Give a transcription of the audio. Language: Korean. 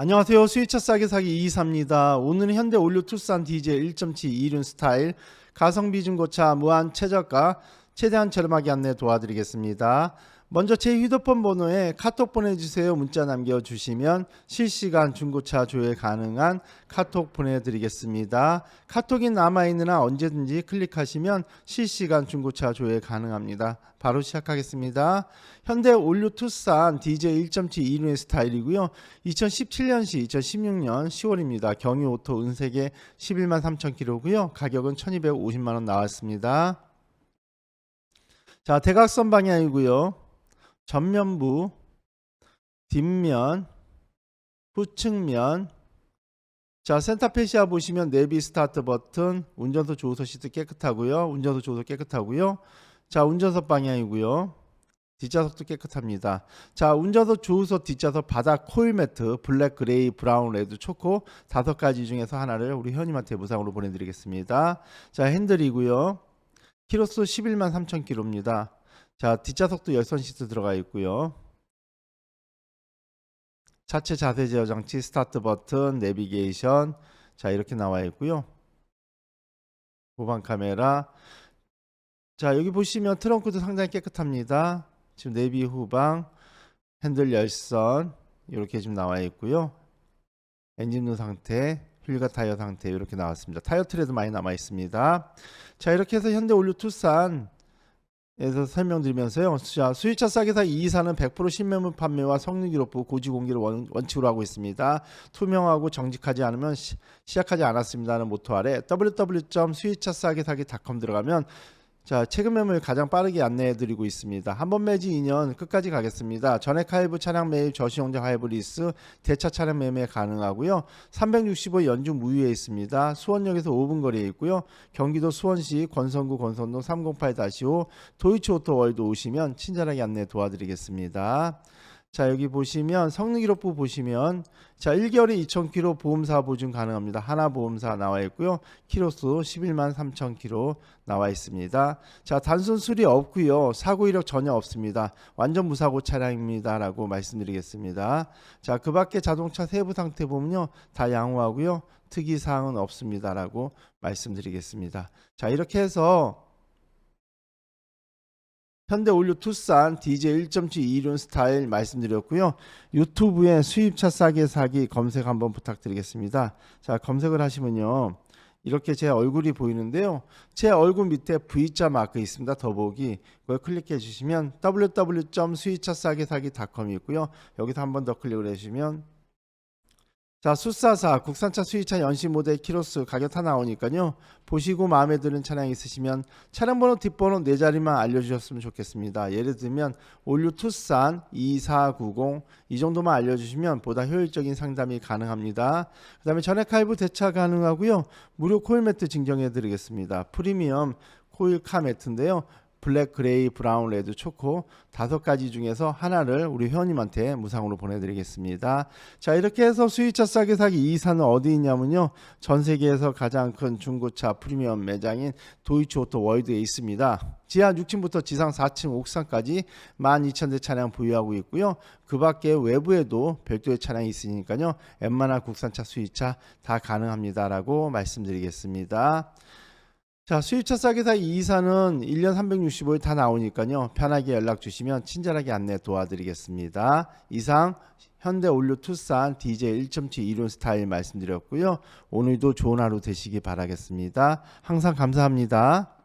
안녕하세요. 수입차 싸게 사기 이기사입니다. 오늘은 현대 올류 투싼 디젤 1.7 이륜 스타일 가성비 중고차 무한 최저가 최대한 저렴하게 안내 도와드리겠습니다. 먼저 제 휴대폰 번호에 카톡 보내주세요. 문자 남겨주시면 실시간 중고차 조회 가능한 카톡 보내드리겠습니다. 카톡이 남아있는 한 언제든지 클릭하시면 실시간 중고차 조회 가능합니다. 바로 시작하겠습니다. 현대 올류 투싼 디젤 1.7 2륜의 스타일이고요. 2017년시 2016년 10월입니다. 경유 오토 은색의 11만 3천 킬로고요. 가격은 1,250만 원 나왔습니다. 자, 대각선 방향이고요. 전면부, 뒷면, 후측면. 자, 센터페시아 보시면 내비 스타트 버튼, 운전석 조수석 시트 깨끗하고요. 운전석 조수석 깨끗하고요. 자, 운전석 방향이고요. 뒷좌석도 깨끗합니다. 자, 운전석 조수석 뒷좌석 바닥 코일 매트, 블랙, 그레이, 브라운, 레드, 초코 다섯 가지 중에서 하나를 우리 현님한테 무상으로 보내드리겠습니다. 자, 핸들이고요. 키로수 11만 3천 킬로입니다. 자, 뒷좌석도 열선 시트 들어가 있고요. 차체 자세 제어 장치, 스타트 버튼, 내비게이션. 자, 이렇게 나와 있고요. 후방 카메라. 자, 여기 보시면 트렁크도 상당히 깨끗합니다. 지금 내비 후방, 핸들 열선 이렇게 지금 나와 있고요. 엔진 룸 상태, 휠과 타이어 상태 이렇게 나왔습니다. 타이어 트레도 많이 남아 있습니다. 자, 이렇게 해서 현대 올류 투싼 에서 설명드리면서요. 자, 수입차 싸게 사 2사는 100% 신매물 판매와 성능 기록부 고지 공개를 원, 원칙으로 하고 있습니다. 투명하고 정직하지 않으면 시, 시작하지 않았습니다는 모토 아래 www.수입차 싸게 사기.com 들어가면 자, 최근 매물 가장 빠르게 안내해 드리고 있습니다. 한 번 매지 2년 끝까지 가겠습니다. 전액 할부 차량 매입 저시용적 할부 리스 대차 차량 매매 가능하고요. 365 연중 무휴에 있습니다. 수원역에서 5분 거리에 있고요. 경기도 수원시 권선구 권선동 308-5 도이치 오토 월드 오시면 친절하게 안내 도와드리겠습니다. 자 여기 보시면 성능 기록부 보시면 자 1개월에 2,000km 보험사 보증 가능합니다. 하나 보험사 나와 있고요. 키로수 11만 3천 킬로 나와 있습니다. 자 단순 수리 없고요. 사고 이력 전혀 없습니다. 완전 무사고 차량입니다라고 말씀드리겠습니다. 자 그밖에 자동차 세부 상태 보면요 다 양호하고요. 특이 사항은 없습니다라고 말씀드리겠습니다. 자 이렇게 해서 현대 올류 투싼 디젤 1.7 2륜 스타일 말씀드렸고요. 유튜브에 수입차 싸게 사기 검색 한번 부탁드리겠습니다. 자, 검색을 하시면요. 이렇게 제 얼굴이 보이는데요. 제 얼굴 밑에 V자 마크 있습니다. 더보기. 그걸 클릭해 주시면 www.수입차 싸게 사기.com이 있고요. 여기서 한번 더 클릭을 해 주시면 자, 수사사 국산차 수입차 연식 모델 키로수 가격 다 나오니까요. 보시고 마음에 드는 차량 있으시면 차량 번호 뒷번호 네 자리만 알려주셨으면 좋겠습니다. 예를 들면 올류 투싼 2490 이 정도만 알려주시면 보다 효율적인 상담이 가능합니다. 그 다음에 전액 할부 대차 가능하고요. 무료 코일 매트 증정해 드리겠습니다. 프리미엄 코일 카 매트인데요. 블랙, 그레이, 브라운, 레드, 초코 다섯 가지 중에서 하나를 우리 회원님한테 무상으로 보내드리겠습니다. 자 이렇게 해서 수입차 싸게 사기 2사는 어디 있냐면요. 전 세계에서 가장 큰 중고차 프리미엄 매장인 도이치 오토 월드에 있습니다. 지하 6층부터 지상 4층 옥상까지 12,000대 차량 보유하고 있고요. 그 밖에 외부에도 별도의 차량이 있으니까요. 웬만한 국산차 수입차 다 가능합니다라고 말씀드리겠습니다. 자, 수입차 싸게 사 2사는 1년 365일 다 나오니까요. 편하게 연락 주시면 친절하게 안내 도와드리겠습니다. 이상 현대 올류 투싼 디젤 1.7 2륜 스타일 말씀드렸고요. 오늘도 좋은 하루 되시기 바라겠습니다. 항상 감사합니다.